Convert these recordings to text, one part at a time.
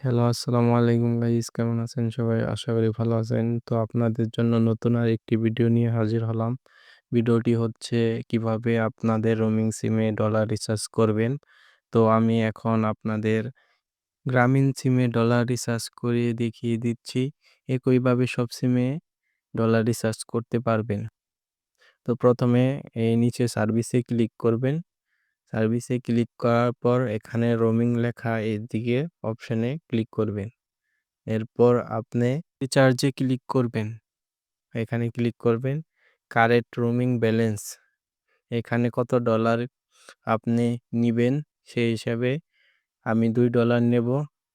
Hello আসসালামু আলাইকুম guys কেমন আছেন সবাই? আশা করি ভালো আছেন। তো আপনাদের জন্য নতুন আর একটি ভিডিও নিয়ে হাজির হলাম। ভিডিওটি হচ্ছে কীভাবে আপনাদের রোমিং সিমে ডলার রিচার্জ করবেন। তো আমি এখন আপনাদের গ্রামীণ সিমে ডলার রিচার্জ করিয়ে দেখিয়ে দিচ্ছি। একইভাবে সব সিমে ডলার রিচার্জ করতে পারবেন। তো প্রথমে এই নিচে সার্ভিসে ক্লিক করবেন। সার্ভিসে ক্লিক করার পর এখানে রোমিং লেখা এদিকে অপশনে ক্লিক করবেন। এরপর আপনি রিচার্জে ক্লিক করবেন। এখানে ক্লিক করবেন কারেন্ট রোমিং ব্যালেন্স। এখানে কত ডলার আপনি নিবেন সেই হিসাবে আমি দুই ডলার নেব।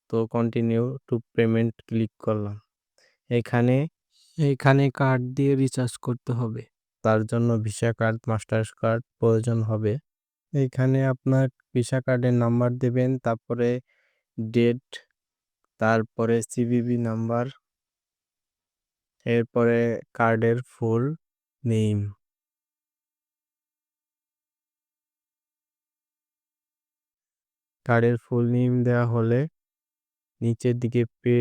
তো কন্টিনিউ টু পেমেন্ট ক্লিক করলাম। এখানে এখানে কার্ড দিয়ে রিচার্জ করতে হবে। তার জন্য ভিসা কার্ড মাস্টার কার্ড প্রয়োজন হবে। এখানে আপনার ভিসা কার্ডের নাম্বার দেবেন, তারপরে ডেট, তারপরে সিভিভি নাম্বার, এরপরে কার্ডের ফুল নেম। কার্ডের ফুল নেম দেওয়া হলে নিচের দিকে পে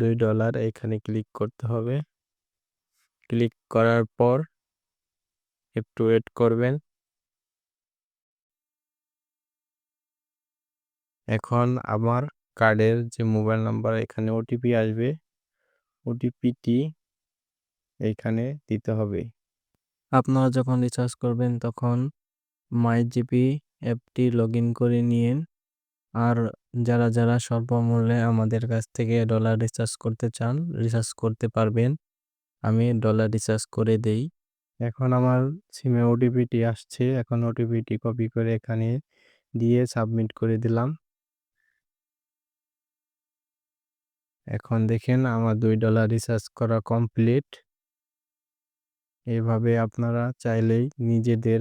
দুই ডলার, এখানে ক্লিক করতে হবে। ক্লিক করার পর একটু ওয়েট করবেন। এখন আমার কার্ডের যে মোবাইল নাম্বার, এখানে ওটিপি আসবে। ওটিপিটি এইখানে দিতে হবে। আপনারা যখন রিচার্জ করবেন, তখন মাই জিপি অ্যাপটি লগ করে নিন আর যারা যারা স্বল্পমূল্যে আমাদের কাছ থেকে ডলার রিচার্জ করতে চান রিচার্জ করতে পারবেন। আমি ডলার রিচার্জ করে দেই। এখন আমার সিমে ওটিপিটি আসছে। এখন ওটিপিটি কপি করে এখানে দিয়ে সাবমিট করে দিলাম। এখন দেখেন আমার দুই ডলার রিচার্জ করা কমপ্লিট এভাবে আপনারা চাইলেই নিজেদের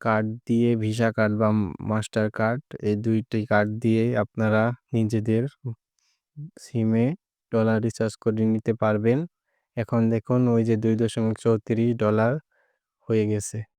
কার্ড দিয়ে ভিসা কার্ড বা মাস্টার কার্ড এই দুইটি কার্ড দিয়ে আপনারা নিজেদের সিমে ডলার রিচার্জ করে নিতে পারবেন। এখন দেখুন ওই যে দুই দশমিক চৌত্রিশ ডলার হয়ে গেছে।